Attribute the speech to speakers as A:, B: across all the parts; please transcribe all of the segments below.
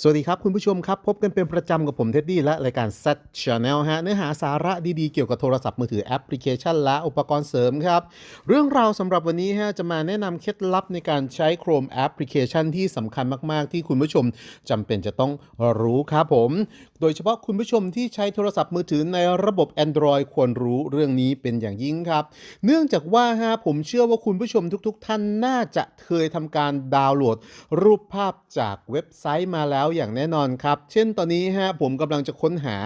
A: สวัสดีครับ คุณผู้ชมครับ พบกันเป็นประจำกับผมเท็ดดี้และรายการ Set Channel ฮะเนื้อหาสาระดีๆ เกี่ยวกับโทรศัพท์มือถือแอปพลิเคชันและอุปกรณ์เสริมครับ เรื่องราวสำหรับวันนี้ฮะจะมาแนะนำเคล็ดลับในการใช้ Chrome แอปพลิเคชันที่สำคัญมากๆ ที่คุณผู้ชมจำเป็นจะต้องรู้ครับผม โดยเฉพาะคุณผู้ชมที่ใช้โทรศัพท์มือถือในระบบ Android ควรรู้เรื่องนี้เป็นอย่างยิ่งครับ เนื่องจากว่าฮะผมเชื่อว่าคุณผู้ชมทุก ๆ ท่านน่าจะเคยทำการดาวน์โหลด รูปภาพจากเว็บไซต์มาแล้วอย่างแน่นอนครับ เช่นตอนนี้ฮะผมกำลังจะค้นหา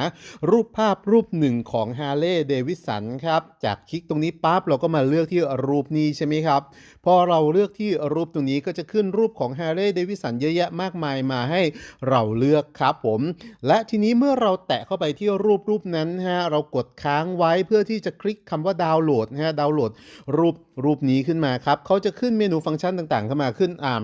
A: รูปภาพรูปหนึ่งของ h a r l e y Davidson ครับ จากคลิกตรงนี้ปั๊บเราก็มาเลือกที่รูปนี้ใช่ไหมครับ พอเราเลือกที่รูปตรงนี้ก็จะขึ้นรูปของ h a r l e y Davidson เยอะแยะมากมายมาให้เราเลือกครับผม และทีนี้เมื่อเราแตะเข้าไปที่รูปรูปนั้นฮะเรากดค้างไว้เพื่อที่จะคลิกคำว่าดาวน์โหลดฮะดาวน์โหลดรูปรูปนี้ขึ้นมาครับเขาจะขึ้นเมนูฟังก์ชันต่างๆ เข้ามาขึ้นอ่า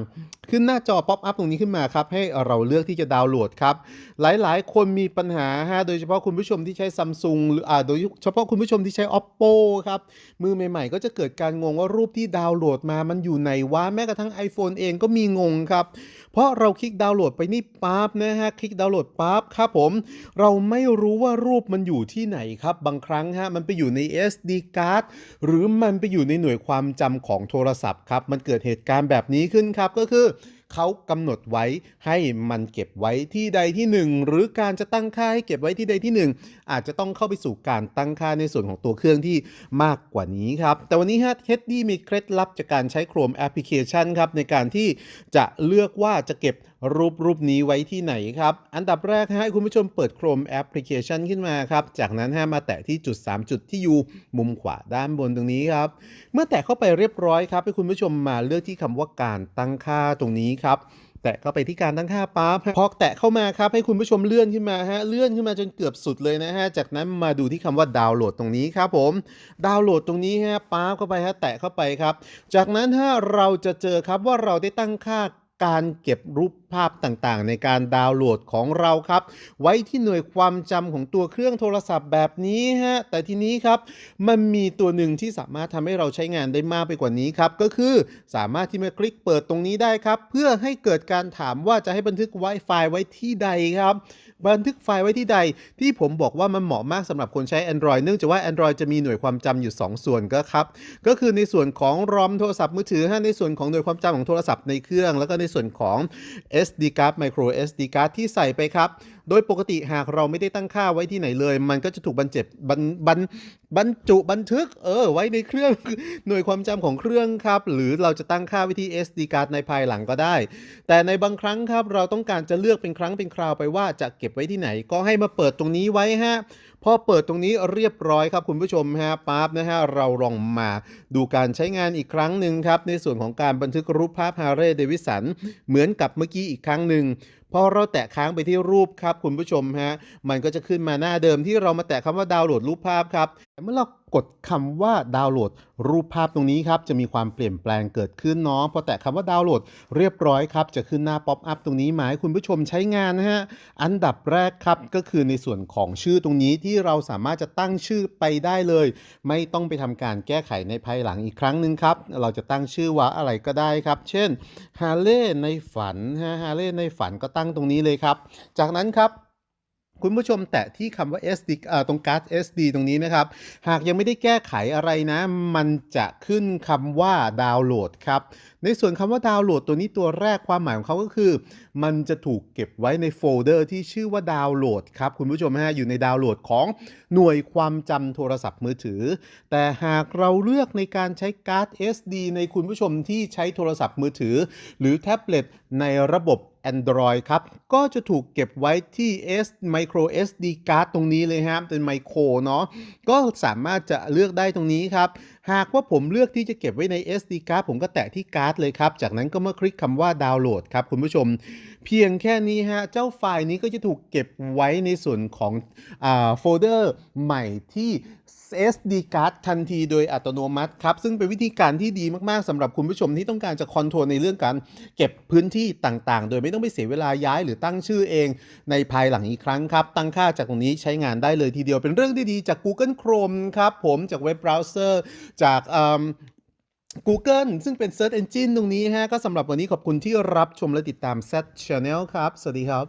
A: ขึ้นหน้าจอป๊อปอัพตรงนี้ขึ้นมาครับ ให้เราเลือกที่จะดาวน์โหลดครับ หลายๆ คนมีปัญหาฮะโดยเฉพาะคุณผู้ชมที่ใช้ซัมซุงหรืออ่าโดยเฉพาะคุณผู้ชมที่ใช้ oppo ครับ มือใหม่ๆ ก็จะเกิดการงงว่ารูปที่ดาวน์โหลดมามันอยู่ไหนวะแม้กระทั่ง iPhone เองก็มีงงครับ เพราะเราคลิกดาวน์โหลดไปนี่ปั๊บนะฮะคลิกดาวน์โหลดปั๊บครับผมเราไม่รู้ว่ารูปมันอยู่ที่ไหนครับ บางครั้งฮะมันไปอยู่ใน SD card หรือมันไปอยู่ในหน่วยความจำของโทรศัพท์ครับ มันเกิดเหตุการณ์แบบนี้ขึ้นครับ ก็คือ เขากำหนดไว้ให้มันเก็บไว้ที่ใดที่หนึ่งหรือการจะตั้งค่าให้เก็บไว้ที่ใดที่หนึ่งอาจจะต้องเข้าไปสู่การตั้งค่าในส่วนของตัวเครื่องที่มากกว่านี้ครับ แต่วันนี้ฮะเท็ดดี้มีเคล็ดลับจากการใช้ Chrome Application ครับในการที่จะเลือกว่าจะเก็บ รูปรูปนี้ไว้ที่ไหนครับ อันดับแรกให้คุณผู้ชมเปิด Chrome Application ขึ้นมาครับ จากนั้นฮะมาแตะที่จุด 3 จุดที่อยู่มุมขวาด้านบนตรงนี้ครับ เมื่อแตะเข้าไปเรียบร้อยครับให้คุณผู้ชมมาเลือกที่คำว่าการตั้งค่าตรงนี้ครับแตะเข้าไปที่การตั้งค่าปั๊บพอแตะเข้ามาครับให้คุณผู้ชมเลื่อนขึ้นมาฮะเลื่อนขึ้นมาจนเกือบสุดเลยนะฮะจากนั้นมาดูที่คำว่าดาวน์โหลดตรงนี้ครับผมดาวน์โหลดตรงนี้ฮะปั๊บเข้าไปฮะแตะเข้าไปครับ จากนั้นถ้าเราจะเจอครับว่าเราได้ตั้งค่าการเก็บรูป ภาพต่างๆ ในการดาวน์โหลดของเราครับ ไว้ที่หน่วยความจำของตัวเครื่องโทรศัพท์แบบนี้ฮะแต่ทีนี้ครับมันมีตัวหนึ่งที่สามารถทำให้เราใช้งานได้มากไปกว่านี้ครับก็คือสามารถที่มาคลิกเปิดตรงนี้ได้ครับ เพื่อให้เกิดการถามว่าจะให้บันทึกไว้ไฟไว้ที่ใดครับบันทึกไฟล์ไว้ที่ใดที่ผมบอกว่ามันเหมาะมากสำหรับคนใช้ Android เนื่องจากว่า Android จะมีหน่วยความจำอยู่ 2 ส่วนก็ครับ ก็คือในส่วนของ ROM โทรศัพท์มือถือฮะในส่วนของหน่วยความจำของโทรศัพท์ในเครื่อง แล้วก็ในส่วนของ SD card micro SD card ที่ใส่ไปครับ โดยปกติหากเราไม่ได้ตั้งค่าไว้ที่ไหนเลย มันก็จะถูกบรรเจ็บบรรบรรบรรจุบันทึกเออไว้ในเครื่องหน่วยความจำของเครื่องครับ หรือเราจะตั้งค่าไว้ที่ SD card ในภายหลังก็ได้ แต่ในบางครั้งครับเราต้องการจะเลือกเป็นครั้งเป็นคราวไปว่าจะเก็บไว้ที่ไหน ก็ให้มาเปิดตรงนี้ไว้ฮะพอเปิดตรงนี้เรียบร้อยครับคุณผู้ชมฮะปั๊บนะฮะเราลองมาดูการใช้งานอีกครั้งหนึ่งครับ ในส่วนของการบันทึกรูปภาพฮาร์เรย์เดวิสันเหมือนกับเมื่อกี้อีกครั้งหนึ่ง พอเราแตะค้างไปที่รูปครับคุณผู้ชมฮะมันก็จะขึ้นมาหน้าเดิมที่เรามาแตะคำว่าดาวน์โหลดรูปภาพครับเมื่อเรากดคำว่าดาวน์โหลดรูปภาพตรงนี้ครับจะมีความเปลี่ยนแปลงเกิดขึ้นเนาะพอแตะคำว่าดาวน์โหลดเรียบร้อยครับจะขึ้นหน้าป๊อปอัพตรงนี้หมายคุณผู้ชมใช้งานนะฮะอันดับแรกครับก็คือในส่วนของชื่อตรงนี้ที่เราสามารถจะตั้งชื่อไปได้เลย ไม่ต้องไปทำการแก้ไขในภายหลังอีกครั้งหนึ่งครับเราจะตั้งชื่อว่าอะไรก็ได้ครับ เช่นฮาเล่ในฝันฮะฮาเล่ในฝันก็ตั้งตรงนี้เลยครับ จากนั้นครับคุณผู้ชมแตะที่คำว่า SD ตรงการ์ด SD ตรงนี้นะครับ หากยังไม่ได้แก้ไขอะไรนะ มันจะขึ้นคำว่าดาวน์โหลดครับ ในส่วนคำว่าดาวน์โหลดตัวนี้ตัวแรกความหมายของเขาก็คือ มันจะถูกเก็บไว้ในโฟลเดอร์ที่ชื่อว่าดาวน์โหลดครับ คุณผู้ชมฮะอยู่ในดาวน์โหลดของหน่วยความจำโทรศัพท์มือถือ แต่หากเราเลือกในการใช้การ์ด SD ในคุณผู้ชมที่ใช้โทรศัพท์มือถือ หรือแท็บเล็ตในระบบ Android ครับ ก็จะถูกเก็บไว้ที่ S micro SD card ตรงนี้เลยครับ เป็นไมโครเนาะก็สามารถจะเลือกได้ตรงนี้ครับ หากว่าผมเลือกที่จะเก็บไว้ใน SD card ผมก็แตะที่การ์ดเลยครับ จากนั้นก็มาคลิกคำว่าดาวน์โหลดครับคุณผู้ชม เพียงแค่นี้ฮะ เจ้าไฟล์นี้ก็จะถูกเก็บไว้ในส่วนของโฟลเดอร์ใหม่ที่ SD card ทันทีโดยอัตโนมัติครับ ซึ่งเป็นวิธีการที่ดีมาก ๆสำหรับคุณผู้ชมที่ต้องการจะคอนโทรลในเรื่องการเก็บพื้นที่ต่างๆ โดยไม่ต้องไปเสียเวลาย้ายหรือตั้งชื่อเองในภายหลังอีกครั้งครับ ตั้งค่าจากตรงนี้ใช้งานได้เลยทีเดียวเป็นเรื่องที่ดีจาก Google Chrome ครับผมจากเว็บเบราว์เซอร์จากเอิ่ม Google ซึ่งเป็น Search Engine ตรงนี้ฮะ ก็สำหรับวันนี้ขอบคุณที่รับชมและติดตาม Set Channel ครับ สวัสดีครับ